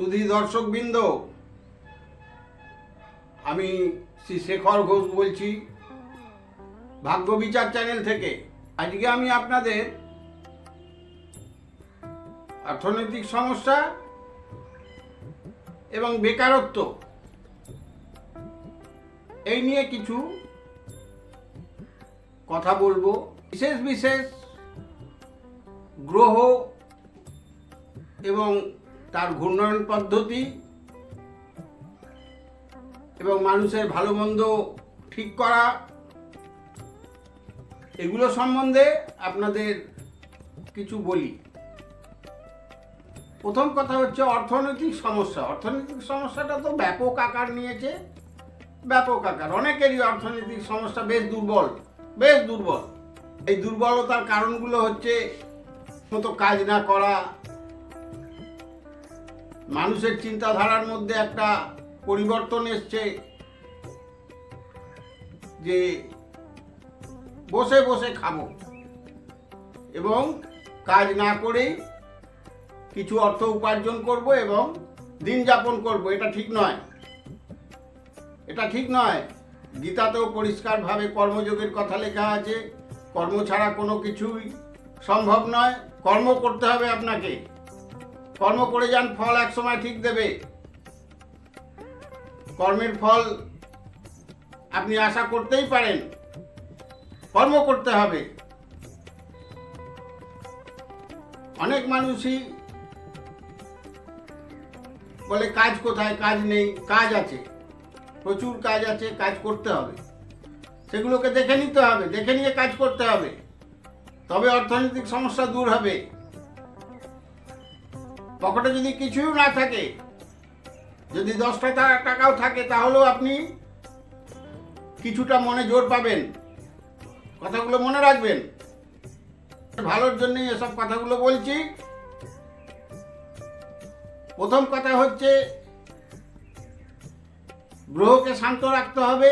সুধী দর্শকবৃন্দ, আমি শ্রী শেখর ঘোষ বলছি, ভাগ্য বিচার চ্যানেল থেকে। আজকে আমি আপনাদের অর্থনৈতিক সমস্যা এবং বেকারত্ব এই নিয়ে কিছু কথা বলব। বিশেষ বিশেষ গ্রহ এবং তার ঘূর্ণয়ন পদ্ধতি এবং মানুষের ভালো মন্দ ঠিক করা, এগুলো সম্বন্ধে আপনাদের কিছু বলি। প্রথম কথা হচ্ছে অর্থনৈতিক সমস্যা। অর্থনৈতিক সমস্যাটা তো ব্যাপক আকার নিয়েছে, ব্যাপক আকার। অনেকেরই অর্থনৈতিক সমস্যা বেশ দুর্বল বেশ দুর্বল। এই দুর্বলতার কারণগুলো হচ্ছে মতো কাজ না করা মানুষের চিন্তাধারার মধ্যে একটা পরিবর্তন এসছে যে বসে বসে খাব এবং কাজ না করেই কিছু অর্থ উপার্জন করব এবং দিন যাপন করব। এটা ঠিক নয়। এটা ঠিক নয়। গীতাতেও পরিষ্কারভাবে কর্মযোগের কথা লেখা আছে, কর্ম ছাড়া কোনো কিছুই সম্ভব নয়। কর্ম করতে হবে আপনাকে। কর্ম করে যান, ফল এক সময় ঠিক দেবে। কর্মের ফল আপনি আশা করতেই পারেন কর্ম করতে হবে। অনেক মানুষই বলে, কাজ কোথায়? কাজ নেই, কাজ আছে। প্রচুর কাজ আছে, কাজ করতে হবে। সেগুলোকে দেখে নিতে হবে, দেখে নিয়ে কাজ করতে হবে। তবে অর্থনৈতিক সমস্যা দূর হবে। পকেটে যদি কিছুই না থাকে, যদি দশটা টাকাও থাকে, তাহলেও আপনি কিছুটা মনে জোর পাবেন, কথাগুলো মনে রাখবেন। ভালোর জন্যই এসব কথাগুলো বলছি। প্রথম কথা হচ্ছে, গ্রহকে শান্ত রাখতে হবে,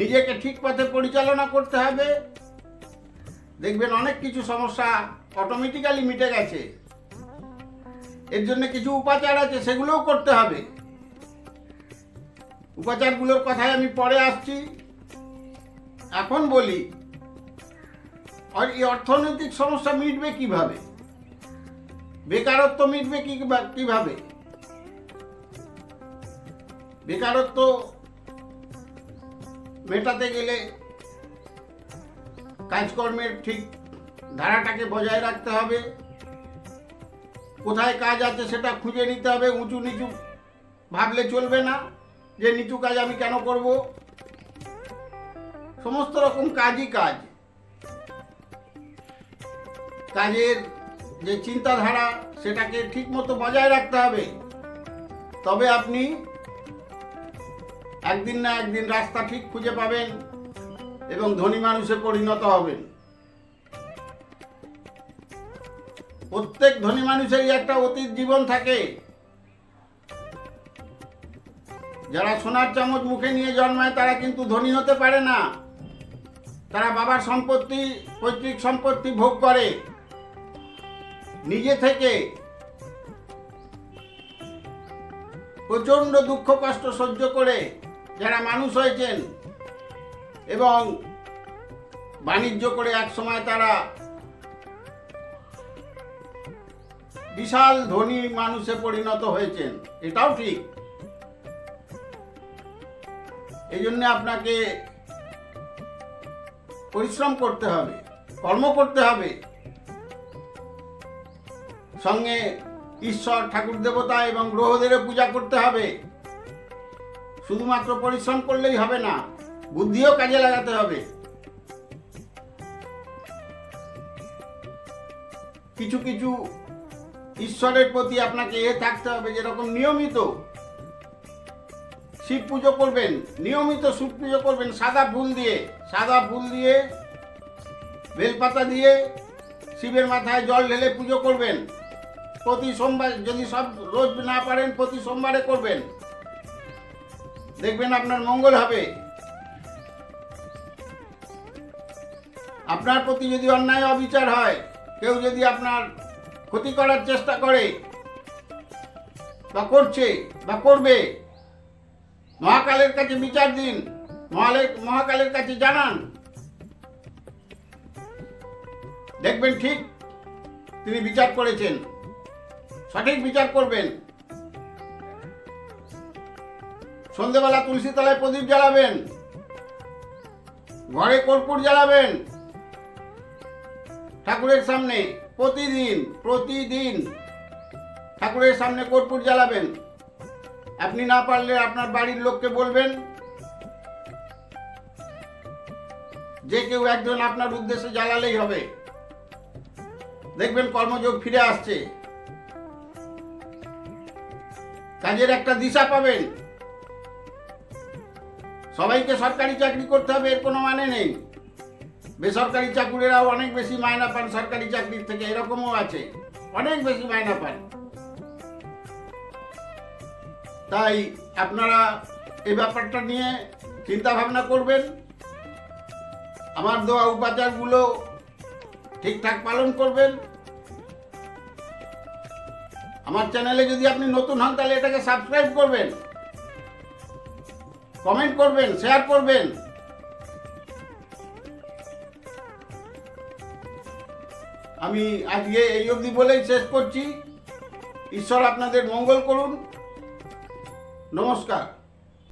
নিজেকে ঠিক পথে পরিচালনা করতে হবে। দেখবেন অনেক কিছু সমস্যা অটোমেটিক্যালি মিটে গেছে। এর জন্য কিছু উপাচার আছে, সেগুলোও করতে হবে। উপাচারগুলোর কথায় আমি পরে আসছি। এখন বলি, আর এই অর্থনৈতিক সমস্যা মিটবে কীভাবে? বেকারত্ব মিটবে কীভাবে? বেকারত্ব মেটাতে গেলে কাজকর্মের ঠিক ধারাটাকে বজায় রাখতে হবে। কোথায় কাজ আছে সেটা খুঁজে নিতে হবে, উঁচু নিচু ভাবলে চলবে না, যে নিচু কাজ আমি কেন করব? সমস্ত রকম কাজই কাজ। কাজের যে চিন্তাধারা, সেটাকে ঠিক মতো বজায় রাখতে হবে। তবে আপনি একদিন না একদিন রাস্তা ঠিক খুঁজে পাবেন এবং ধনী মানুষে পরিণত হবেন। প্রত্যেক ধনী মানুষেরই একটা অতীত জীবন থাকে। যারা সোনার চামচ মুখে নিয়ে জন্মায়, তারা কিন্তু ধনী হতে পারে না। তারা বাবার সম্পত্তি, পৈতৃক সম্পত্তি ভোগ করে। নিজে থেকে প্রচণ্ড দুঃখ, কষ্ট সহ্য করে যারা মানুষ হয়েছেন এবং বাণিজ্য করে এক সময় তারা বিশাল ধনী মানুষে পরিণত হয়েছেন। এটাও ঠিক। এই জন্য আপনাকে পরিশ্রম করতে হবে, কর্ম করতে হবে। সঙ্গে ঈশ্বর, ঠাকুর দেবতা এবং গ্রহদেরও পূজা করতে হবে। শুধুমাত্র পরিশ্রম করলেই হবে না, বুদ্ধিও কাজে লাগাতে হবে। কিছু কিছু ঈশ্বরের প্রতি আপনাকে এ থাকতে হবে যেরকম নিয়মিত শিব পুজো করবেন, নিয়মিত শিব পুজো করবেন, সাদা ফুল দিয়ে, সাদা ফুল দিয়ে, বেলপাতা দিয়ে শিবের মাথায় জল ঢেলে পুজো করবেন। প্রতি সোমবার, যদি সব রোজ না পারেন, প্রতি সোমবারে করবেন। দেখবেন আপনার মঙ্গল হবে। আপনার প্রতি যদি অন্যায় অবিচার হয়, কেউ যদি আপনার ক্ষতি করার চেষ্টা করে, বা করছে, বা করবে। মহাকালের কাছে বিচার দিন মহাকালের কাছে জানান। দেখবেন ঠিক তিনি বিচার করেছেন, সঠিক বিচার করবেন। সন্ধেবেলা তুলসী তলায় প্রদীপ জ্বালাবেন, ঘরে কর্পূর জ্বালাবেন, ঠাকুরের সামনে প্রতিদিন প্রতিদিন ঠাকুরের সামনে কর্পূর জ্বালাবেন। আপনি না পারলে আপনার বাড়ির লোককে বলবেন, যে কেউ একজন আপনার উদ্দেশ্যে জ্বালালেই হবে। দেখবেন কর্মযোগ ফিরে আসছে। কাজের একটা দিশা পাবেন। সবাইকে সরকারি চাকরি করতে হবে, এর কোনো মানে নেই। বেসরকারি চাকুরেরাও অনেক বেশি মায়না পান, সরকারি চাকরির থেকে এরকমও আছে। অনেক বেশি মায়না পান। তাই আপনারা এই ব্যাপারটা নিয়ে চিন্তা ভাবনা করবেন। আমার দেওয়া উপাচারগুলো ঠিকঠাক পালন করবেন। আমার চ্যানেলে যদি আপনি নতুন হন, তাহলে এটাকে সাবস্ক্রাইব করবেন। কমেন্ট করবেন, শেয়ার করবেন। আমি আজকে এই অবধি বলেই শেষ করছি। ঈশ্বর আপনাদের মঙ্গল করুন। নমস্কার।